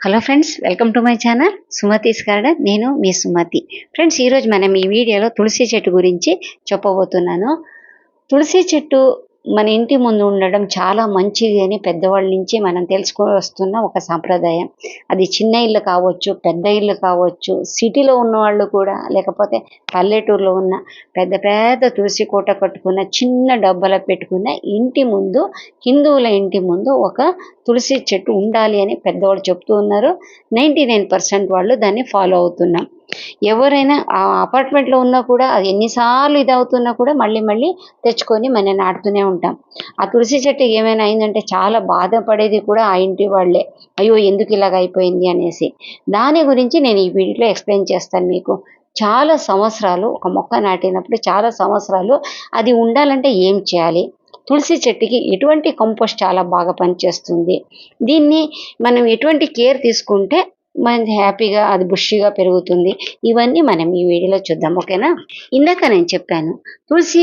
Hello friends welcome to my channel Sumathi's garden నేను మీ Sumathi friends ఈరోజు మనం ఈ వీడియోలో తులసి చెట్టు గురించి చెప్పబోతున్నాను. తులసి చెట్టు మన ఇంటి ముందు ఉండడం చాలా మంచిది అని పెద్దవాళ్ళ నుంచి మనం తెలుసుకొని వస్తున్న ఒక సాంప్రదాయం. అది చిన్న ఇల్లు కావచ్చు పెద్ద ఇల్లు కావచ్చు సిటీలో ఉన్న వాళ్ళు కూడా లేకపోతే పల్లెటూరులో ఉన్న పెద్ద పెద్ద తులసి కోట కట్టుకున్న చిన్న డబ్బాలో పెట్టుకున్న ఇంటి ముందు హిందువుల ఇంటి ముందు ఒక తులసి చెట్టు ఉండాలి అని పెద్దవాళ్ళు చెప్తూ ఉన్నారు. నైంటీ నైన్ పర్సెంట్ వాళ్ళు దాన్ని ఫాలో అవుతున్నాం ఎవరైనా ఆ అపార్ట్మెంట్లో ఉన్నా కూడా అది ఎన్నిసార్లు ఇది అవుతున్నా కూడా మళ్ళీ మళ్ళీ తెచ్చుకొని మనం నాటుతూనే ఉంటాం. ఆ తులసి చెట్టు ఏమైనా అయిందంటే చాలా బాధపడేది కూడా ఆ ఇంటి వాళ్ళే. అయ్యో ఎందుకు ఇలాగ అయిపోయింది అనేసి. దాని గురించి నేను ఈ వీడియోలో ఎక్స్ప్లెయిన్ చేస్తాను మీకు. చాలా సంవత్సరాలు ఒక మొక్క నాటినప్పుడు చాలా సంవత్సరాలు అది ఉండాలంటే ఏం చేయాలి? తులసి చెట్టుకి ఎటువంటి కంపోస్ట్ చాలా బాగా పనిచేస్తుంది? దీన్ని మనం ఎటువంటి కేర్ తీసుకుంటే మంచి హ్యాపీగా అది బుషిగా పెరుగుతుంది. ఇవన్నీ మనం ఈ వీడియోలో చూద్దాం ఓకేనా? ఇందాక నేను చెప్పాను తులసి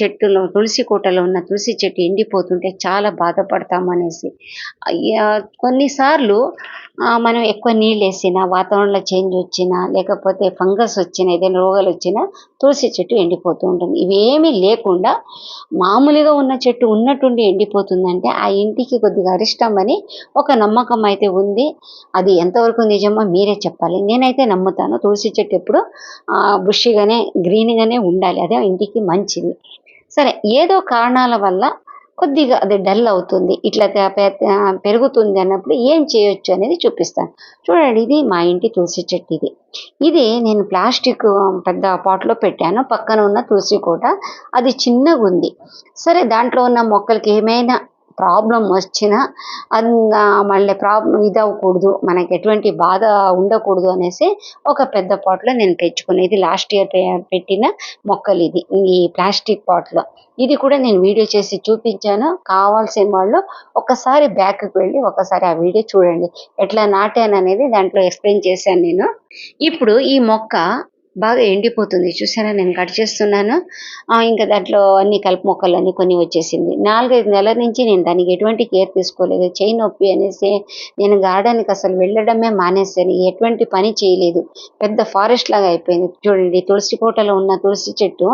చెట్టులో తులసి కోటలో ఉన్న తులసి చెట్టు ఎండిపోతుంటే చాలా బాధపడతాం అనేసి. కొన్నిసార్లు మనం ఎక్కువ నీళ్ళు వేసినా వాతావరణంలో చేంజ్ వచ్చినా లేకపోతే ఫంగస్ వచ్చినా ఏదైనా రోగాలు వచ్చినా తులసి చెట్టు ఎండిపోతూ ఉంటుంది. ఇవేమీ లేకుండా మామూలుగా ఉన్న చెట్టు ఉన్నట్టుండి ఎండిపోతుందంటే ఆ ఇంటికి కొద్దిగా అరిష్టం అని ఒక నమ్మకం అయితే ఉంది. అది ఎంతవరకు నిజమో మీరే చెప్పాలి. నేనైతే నమ్ముతాను. తులసి చెట్టు ఎప్పుడు బుషిగానే గ్రీన్గానే ఉండాలి. అదే ఇంటికి మంచిది. సరే ఏదో కారణాల వల్ల కొద్దిగా అది డల్ అవుతుంది. ఇట్లా పె- పెరుగుతుంది అన్నప్పుడు ఏం చేయొచ్చు అనేది చూపిస్తాను. చూడండి ఇది మా ఇంటి తులసి చెట్టు ఇది. ఇది నేను ప్లాస్టిక్ పెద్ద పాట్లో పెట్టాను. పక్కన ఉన్న తులసి కోట. అది చిన్నగా ఉంది సరే దాంట్లో ఉన్న మొక్కలకి ఏమైనా ప్రాబ్లం వచ్చినా అది మళ్ళీ ప్రాబ్లం ఇది అవ్వకూడదు మనకి ఎటువంటి బాధ ఉండకూడదు అనేసి ఒక పెద్ద పాట్లో నేను పెంచుకునేది. లాస్ట్ ఇయర్ పెట్టిన మొక్కలు ఇది ఈ ప్లాస్టిక్ పాట్లో. ఇది కూడా నేను వీడియో చేసి చూపించాను. కావాల్సిన వాళ్ళు ఒకసారి బ్యాక్కి వెళ్ళి ఒకసారి ఆ వీడియో చూడండి. ఎట్లా నాటాను అనేది దాంట్లో ఎక్స్ప్లెయిన్ చేశాను నేను. ఇప్పుడు ఈ మొక్క బాగా ఎండిపోతుంది. చూసారా నేను కట్ చేస్తున్నాను. ఇంకా దాంట్లో అన్ని కలుపు మొక్కలు అన్ని కొన్ని వచ్చేసింది. నాలుగైదు నెలల నుంచి నేను దానికి ఎటువంటి కేర్ తీసుకోలేదు. చేయి నొప్పి అనేసి నేను గార్డెన్కి అసలు వెళ్ళడమే మానేసాను ఎటువంటి పని చేయలేదు. పెద్ద ఫారెస్ట్ లాగా అయిపోయింది. చూడండి తులసి కోటలో ఉన్న తులసి చెట్టు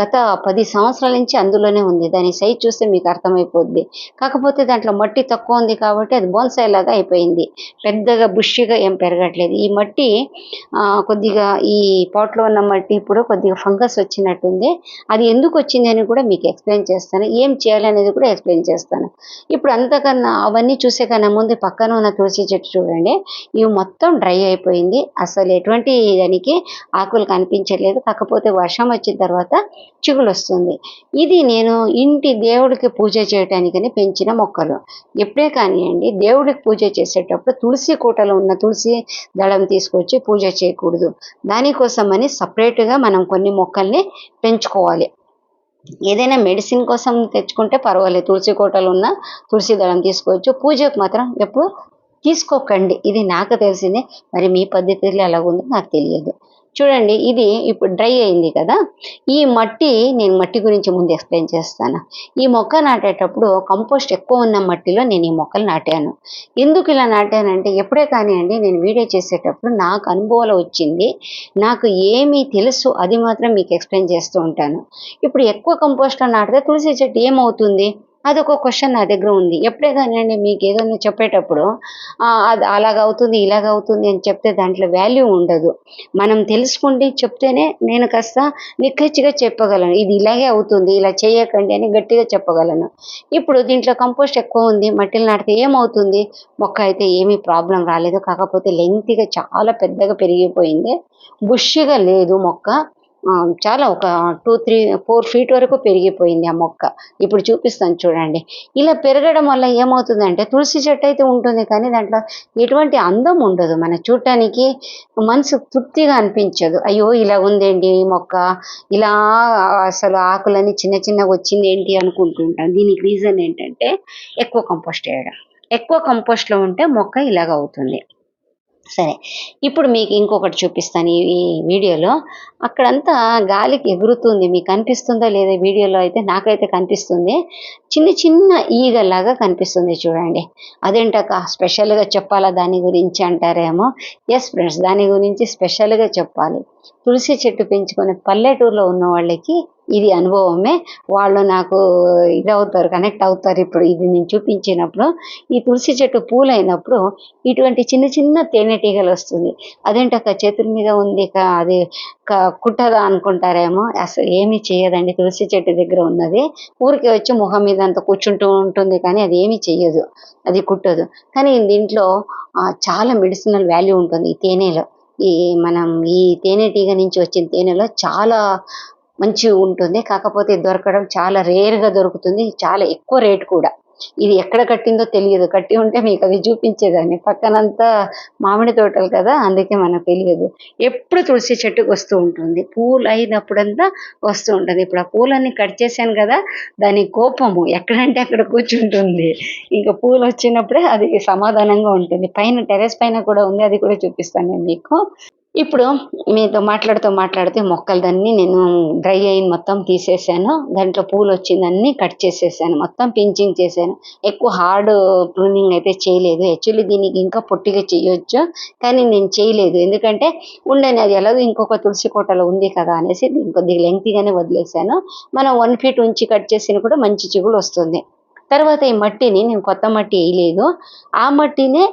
గత పది సంవత్సరాల నుంచి అందులోనే ఉంది. దాని సైజ్ చూస్తే మీకు అర్థమైపోద్ది. కాకపోతే దాంట్లో మట్టి తక్కువ ఉంది కాబట్టి అది బోన్సాయి లాగా అయిపోయింది. పెద్దగా బుష్గా ఏం పెరగట్లేదు. ఈ మట్టి కొద్దిగా ఈ పాట్లో ఉన్న మట్టి ఇప్పుడు కొద్దిగా ఫంగస్ వచ్చినట్టుంది. అది ఎందుకు వచ్చింది అని కూడా మీకు ఎక్స్ప్లెయిన్ చేస్తాను. ఏం చేయాలనేది కూడా ఎక్స్ప్లెయిన్ చేస్తాను. ఇప్పుడు అంతకన్నా అవన్నీ చూసే కన్నా ముందు పక్కన ఉన్న తులసి చెట్టు చూడండి. ఇవి మొత్తం డ్రై అయిపోయింది. అసలు ఎటువంటి దానికి ఆకులు కనిపించట్లేదు. కాకపోతే వర్షం వచ్చిన తర్వాత చిగులు వస్తుంది. ఇది నేను ఇంటి దేవుడికి పూజ చేయటానికని పెంచిన మొక్కలు. ఎప్పుడే కానివ్వండి దేవుడికి పూజ చేసేటప్పుడు తులసి కోటలో ఉన్న తులసి దళం తీసుకొచ్చి పూజ చేయకూడదు. దానికోసం దానికోసమని సపరేట్గా మనం కొన్ని మొక్కల్ని పెంచుకోవాలి. ఏదైనా మెడిసిన్ కోసం తెచ్చుకుంటే పర్వాలేదు. తులసి కోటలు ఉన్న తులసి దళం తీసుకోవచ్చు. పూజకు మాత్రం ఎప్పుడు తీసుకోకండి. ఇది నాకు తెలిసిందే. మరి మీ పద్ధతిలో ఎలా ఉందో నాకు తెలియదు. చూడండి ఇది ఇప్పుడు డ్రై అయింది కదా. ఈ మట్టి నేను మట్టి గురించి ముందు ఎక్స్ప్లెయిన్ చేస్తాను. ఈ మొక్క నాటేటప్పుడు కంపోస్ట్ ఎక్కువ ఉన్న మట్టిలో నేను ఈ మొక్కలు నాటాను. ఎందుకు ఇలా నాటానంటే ఎప్పుడే కానివ్వండి నేను వీడియో చేసేటప్పుడు నాకు అనుభవాలు వచ్చింది. నాకు ఏమీ తెలుసు అది మాత్రం మీకు ఎక్స్ప్లెయిన్ చేస్తూ ఉంటాను. ఇప్పుడు ఎక్కువ కంపోస్ట్లో నాటితే తులసి చెట్టు ఏమవుతుంది? అదొక క్వశ్చన్ నా దగ్గర ఉంది. ఎప్పుడే కానివ్వండి మీకు ఏదైనా చెప్పేటప్పుడు అది అలాగ అవుతుంది ఇలాగ అవుతుంది అని చెప్తే దాంట్లో వాల్యూ ఉండదు. మనం తెలుసుకుంటే చెప్తేనే నేను కాస్త నిక్కచ్చిగా చెప్పగలను. ఇది ఇలాగే అవుతుంది ఇలా చేయకండి అని గట్టిగా చెప్పగలను. ఇప్పుడు దీంట్లో కంపోస్ట్ ఎక్కువ ఉంది మట్టిలో నాటితే ఏమవుతుంది? మొక్క అయితే ఏమీ ప్రాబ్లం రాలేదు. కాకపోతే లెంగ్తీగా చాలా పెద్దగా పెరిగిపోయింది. బుష్గా లేదు మొక్క. చాలా ఒక టూ త్రీ ఫోర్ ఫీట్ వరకు పెరిగిపోయింది ఆ మొక్క. ఇప్పుడు చూపిస్తాను చూడండి. ఇలా పెరగడం వల్ల ఏమవుతుందంటే తులసి చెట్టు అయితే ఉంటుంది కానీ దాంట్లో ఎటువంటి అందం ఉండదు. మన చూడటానికి మనసు తృప్తిగా అనిపించదు. అయ్యో ఇలా ఉందేంటి ఈ మొక్క? ఇలా అసలు ఆకులన్నీ చిన్న చిన్నగా వచ్చింది ఏంటి అనుకుంటుంటాం దీనికి రీజన్ ఏంటంటే ఎక్కువ కంపోస్ట్ వేయడం. ఎక్కువ కంపోస్ట్లో ఉంటే మొక్క ఇలాగ అవుతుంది. సరే. ఇప్పుడు మీకు ఇంకొకటి చూపిస్తాను ఈ వీడియోలో. అక్కడంతా గాలికి ఎగురుతుంది. మీకు కనిపిస్తుందో లేదో వీడియోలో అయితే? నాకైతే కనిపిస్తుంది. చిన్న చిన్న ఈగలాగా కనిపిస్తుంది చూడండి. అదేంటక్క? స్పెషల్గా చెప్పాలా దాని గురించి అంటారేమో? ఎస్ ఫ్రెండ్స్ దాని గురించి స్పెషల్గా చెప్పాలి. తులసి చెట్టు పెంచుకునే పల్లెటూరులో ఉన్న వాళ్ళకి ఇది అనుభవమే. వాళ్ళు నాకు ఇదవుతారు కనెక్ట్ అవుతారు. ఇప్పుడు ఇది నేను చూపించినప్పుడు ఈ తులసి చెట్టు పూలైనప్పుడు ఇటువంటి చిన్న చిన్న తేనెటీగలు వస్తుంది. అదేంటక్క చేతుల మీద ఉంది క- అది కుట్టదా అనుకుంటారేమో. అసలు ఏమీ చేయదండి. తులసి చెట్టు దగ్గర ఉన్నది. ఊరికి వచ్చి ముఖం మీద అంత కూర్చుంటూ ఉంటుంది కానీ అది ఏమీ చేయదు అది కుట్టదు. కానీ దీంట్లో చాలా మెడిసినల్ వాల్యూ ఉంటుంది ఈ తేనెలో. ఈ మనం ఈ తేనెటీగ నుంచి వచ్చిన తేనెలో చాలా మంచిగా ఉంటుంది. కాకపోతే దొరకడం చాలా రేర్గా దొరుకుతుంది. చాలా ఎక్కువ రేట్ కూడా. ఇది ఎక్కడ కట్టిందో తెలియదు. కట్టి ఉంటే మీకు అది చూపించేదాన్ని. పక్కనంతా మామిడి తోటలు కదా అందుకే మనకు తెలియదు. ఎప్పుడు తులసి చెట్టుకు వస్తూ ఉంటుంది. పూలు అయినప్పుడంతా వస్తూ ఉంటుంది. ఇప్పుడు ఆ పూలన్నీ కట్ చేశాను కదా దాని కోపము ఎక్కడంటే అక్కడ కూర్చుంటుంది. ఇంకా పూలు వచ్చినప్పుడే అది సమాధానంగా ఉంటుంది. పైన టెరెస్ పైన కూడా ఉంది. అది కూడా చూపిస్తాను నేను మీకు. ఇప్పుడు మీతో మాట్లాడుతూ మాట్లాడితే మొక్కలదన్నీ నేను డ్రై అయిన మొత్తం తీసేసాను. దాంట్లో పూలు వచ్చిందన్నీ కట్ చేసేసాను. మొత్తం పించింగ్ చేశాను. ఎక్కువ హార్డ్ ప్రూనింగ్ అయితే చేయలేదు. యాక్చువల్లీ దీనికి ఇంకా పొట్టిగా చేయొచ్చు కానీ నేను చేయలేదు. ఎందుకంటే ఉండని అది ఎలాగో ఇంకొక తులసి కోటలో ఉంది కదా అనేసి దీన్ని కొద్దిగా లెంగ్తీగానే వదిలేసాను మనం వన్ ఫీట్ ఉంచి కట్ చేసిన కూడా మంచి చిగులు వస్తుంది. తర్వాత ఈ మట్టిని నేను కొత్త మట్టి వేయలేదు. ఆ మట్టినే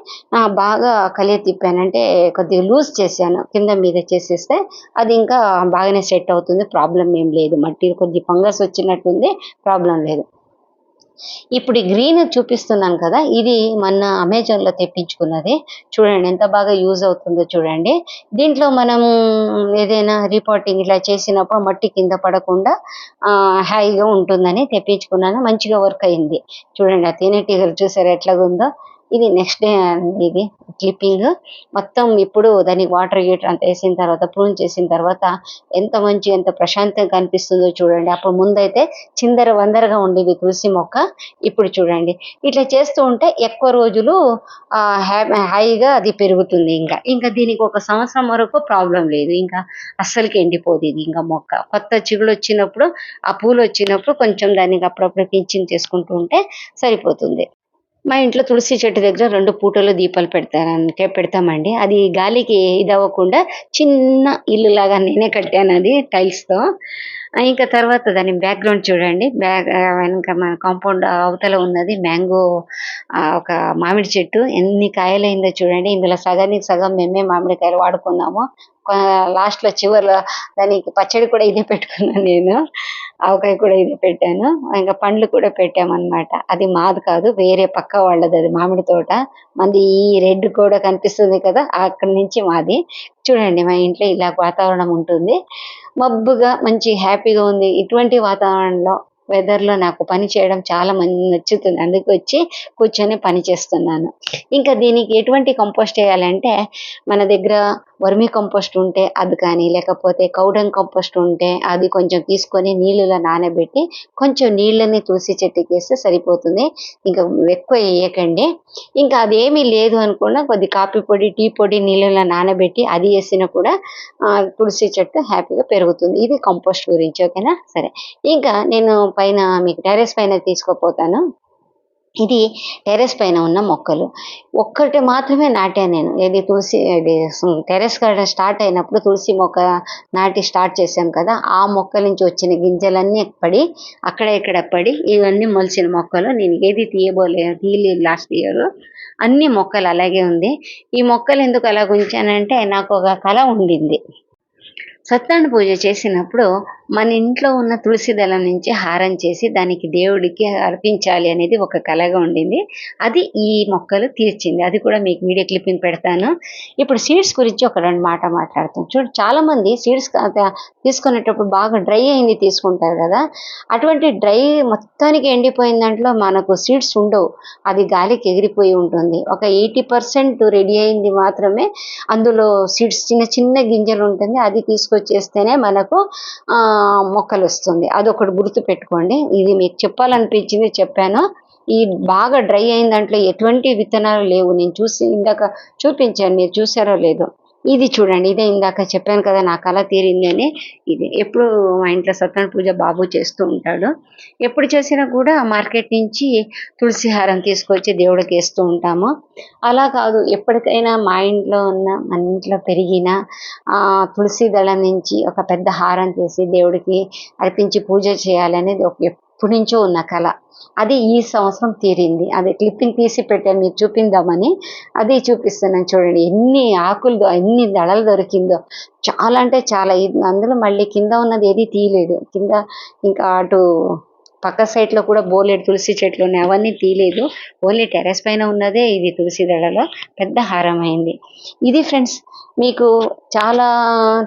బాగా కలియ తిప్పానంటే కొద్దిగా లూజ్ చేశాను. కింద మీద చేసేస్తే అది ఇంకా బాగానే సెట్ అవుతుంది. ప్రాబ్లం ఏం లేదు. మట్టి కొద్ది ఫంగస్ వచ్చినట్టుంది. ప్రాబ్లం లేదు. ఇప్పుడు ఈ గ్రీన్ చూపిస్తున్నాను కదా ఇది మొన్న అమెజాన్లో తెప్పించుకున్నది. చూడండి ఎంత బాగా యూజ్ అవుతుందో చూడండి. దీంట్లో మనం ఏదైనా రిపోర్టింగ్ ఇలా చేసినప్పుడు మట్టి కింద పడకుండా ఆ, హాయిగా ఉంటుందని తెప్పించుకున్నాను. మంచిగా వర్క్ అయింది. చూడండి ఆ తేనెటీగలు చూసారు ఎట్లాగుందో? ఇది నెక్స్ట్ డే అండి ఇది క్లిప్పింగ్ మొత్తం ఇప్పుడు దానికి వాటర్ గీటర్ అంత వేసిన తర్వాత ప్రూన్ చేసిన తర్వాత ఎంత మంచి ఎంత ప్రశాంతంగా కనిపిస్తుందో చూడండి. అప్పుడు ముందైతే చిందర వందరగా ఉండేది తులసి మొక్క. ఇప్పుడు చూడండి. ఇట్లా చేస్తూ ఉంటే ఎక్కువ రోజులు హ్యా- హాయిగా అది పెరుగుతుంది ఇంకా. ఇంకా దీనికి ఒక సంవత్సరం వరకు ప్రాబ్లం లేదు. ఇంకా అస్సలకి ఎండిపోదు ఇది ఇంకా మొక్క. కొత్త చిగులు వచ్చినప్పుడు ఆ పూలు వచ్చినప్పుడు కొంచెం దానికి అప్పుడప్పుడు పింఛింగ్ చేసుకుంటూ ఉంటే సరిపోతుంది. మా ఇంట్లో తులసి చెట్టు దగ్గర రెండు పూటలు దీపాలు పెడతారంటే పెడతామండి. అది గాలికి ఇది అవ్వకుండా చిన్న ఇల్లు లాగా నేనే కట్టాను అది టైల్స్తో ఇంకా తర్వాత దాని బ్యాక్గ్రౌండ్ చూడండి. బ్యాక్ వెనక మన కాంపౌండ్ అవతల ఉన్నది మ్యాంగో ఒక మామిడి చెట్టు. ఎన్ని కాయలైందో చూడండి. ఇందులో సగానికి సగం మేమే మామిడికాయలు వాడుకున్నాము. లాస్ట్లో చివర్లో దానికి పచ్చడి కూడా ఇదే పెట్టుకున్నాను నేను. ఆవకాయ కూడా ఇది పెట్టాను. ఇంకా పండ్లు కూడా పెట్టామన్నమాట. అది మాది కాదు వేరే పక్క వాళ్ళది అది మామిడి తోట. మంది ఈ రెడ్ కూడా కనిపిస్తుంది కదా అక్కడి నుంచి మాది. చూడండి మా ఇంట్లో ఇలా వాతావరణం ఉంటుంది. మబ్బుగా మంచి హ్యాపీగా ఉంది. ఇటువంటి వాతావరణంలో వెదర్లో నాకు పని చేయడం చాలా మంది నచ్చుతుంది. అందుకు వచ్చి కూర్చొని పని చేస్తున్నాను. ఇంకా దీనికి ఎటువంటి కంపోస్ట్ వేయాలంటే మన దగ్గర వర్మీ కంపోస్ట్ ఉంటే అది కానీ లేకపోతే కౌడంగ్ కంపోస్ట్ ఉంటే అది కొంచెం తీసుకొని నీళ్ళలో నానబెట్టి కొంచెం నీళ్ళని తులసి చెట్టుకి వేస్తే సరిపోతుంది. ఇంకా ఎక్కువ వేయకండి. ఇంకా అది ఏమీ లేదు అనుకున్నా కొద్ది కాఫీ పొడి టీ పొడి నీళ్ళలో నానబెట్టి అది వేసినా కూడా తులసి చెట్టు హ్యాపీగా పెరుగుతుంది. ఇది కంపోస్ట్ గురించి ఓకేనా? సరే. ఇంకా నేను పైన మీకు టెరెస్ పైన తీసుకోపోతాను. ఇది టెరెస్ పైన ఉన్న మొక్కలు. ఒక్కటి మాత్రమే నాటాను నేను. ఇది తులసి ఇది టెరెస్ గార్డెన్ స్టార్ట్ అయినప్పుడు తులసి మొక్క నాటి స్టార్ట్ చేశాం కదా ఆ మొక్కల నుంచి వచ్చిన గింజలన్నీ పడి అక్కడ ఇక్కడ పడి ఇవన్నీ మొలిచిన మొక్కలు నేను ఏది తీయబోలే తీయలేదు లాస్ట్ ఇయర్. అన్ని మొక్కలు అలాగే ఉంది. ఈ మొక్కలు ఎందుకు అలా ఉంచానంటే నాకు ఒక కళ ఉండింది. సత్యనారాయణ పూజ చేసినప్పుడు మన ఇంట్లో ఉన్న తులసి దళం నుంచి హారం చేసి దానికి దేవుడికి అర్పించాలి అనేది ఒక కళగా ఉండింది. అది ఈ మొక్కలు తీర్చింది. అది కూడా మీకు వీడియో క్లిప్పింగ్ పెడతాను. ఇప్పుడు సీడ్స్ గురించి ఒక రెండు మాట మాట్లాడతాను చూడు చాలా మంది సీడ్స్ తీసుకునేటప్పుడు బాగా డ్రై అయింది తీసుకుంటారు కదా. అటువంటి డ్రై మొత్తానికి ఎండిపోయిన దాంట్లో మనకు సీడ్స్ ఉండవు. అది గాలికి ఎగిరిపోయి ఉంటుంది. ఒక ఎయిటీ పర్సెంట్ రెడీ అయింది మాత్రమే. అందులో సీడ్స్ చిన్న చిన్న గింజలు ఉంటుంది. అది తీసుకొచ్చేస్తేనే మనకు ఆ, మొక్కలు వస్తుంది అదొకటి గుర్తు పెట్టుకోండి ఇది మీకు చెప్పాలనిపించింది చెప్పాను. ఈ బాగా డ్రై అయిన దాంట్లో ఎటువంటి విత్తనాలు లేవు. నేను చూసి ఇందాక చూపించాను. మీరు చూసారో లేదో. ఇది చూడండి ఇదే ఇందాక చెప్పాను కదా నా కళ తీరింది అని. ఇది ఎప్పుడు మా ఇంట్లో సత్యనారాయణ పూజ బాబు చేస్తూ ఉంటాడు. ఎప్పుడు చేసినా కూడా మార్కెట్ నుంచి తులసి హారం తీసుకొచ్చి దేవుడికి వేస్తూ ఉంటాము. అలా కాదు ఎప్పటికైనా మా ఇంట్లో ఉన్న మన ఇంట్లో పెరిగిన తులసి దళం నుంచి ఒక పెద్ద హారం చేసి దేవుడికి అర్పించి పూజ చేయాలనేది ఒక ఎప్పటి నుంచో ఉన్న కళ. అది ఈ సంవత్సరం తీరింది. అది క్లిప్పింగ్ తీసి పెట్టాను మీకు చూపిందామని అది చూపిస్తున్నాను చూడండి. ఎన్ని ఆకులు ఎన్ని దళలు దొరికిందో. చాలా అంటే చాలా. అందులో మళ్ళీ కింద ఉన్నది ఏది తీయలేదు. కింద ఇంకా అటు పక్క సైడ్లో కూడా బోలెడు తులసి చెట్లు ఉన్నాయి. అవన్నీ తీయలేదు. ఓన్లీ టెర్రస్ పైన ఉన్నదే ఇది తులసి దళలో పెద్ద హారం అయింది. ఇది ఫ్రెండ్స్ మీకు చాలా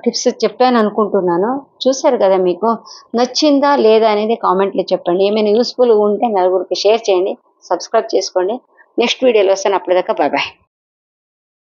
టిప్స్ చెప్పాను అనుకుంటున్నాను. చూశారు కదా మీకు? నచ్చిందా లేదా అనేది కామెంట్లో చెప్పండి. ఏమైనా యూస్ఫుల్ ఉంటే నలుగురికి షేర్ చేయండి. సబ్స్క్రైబ్ చేసుకోండి. నెక్స్ట్ వీడియోలో వస్తాను. అప్పటిదాకా బాయ్ బాయ్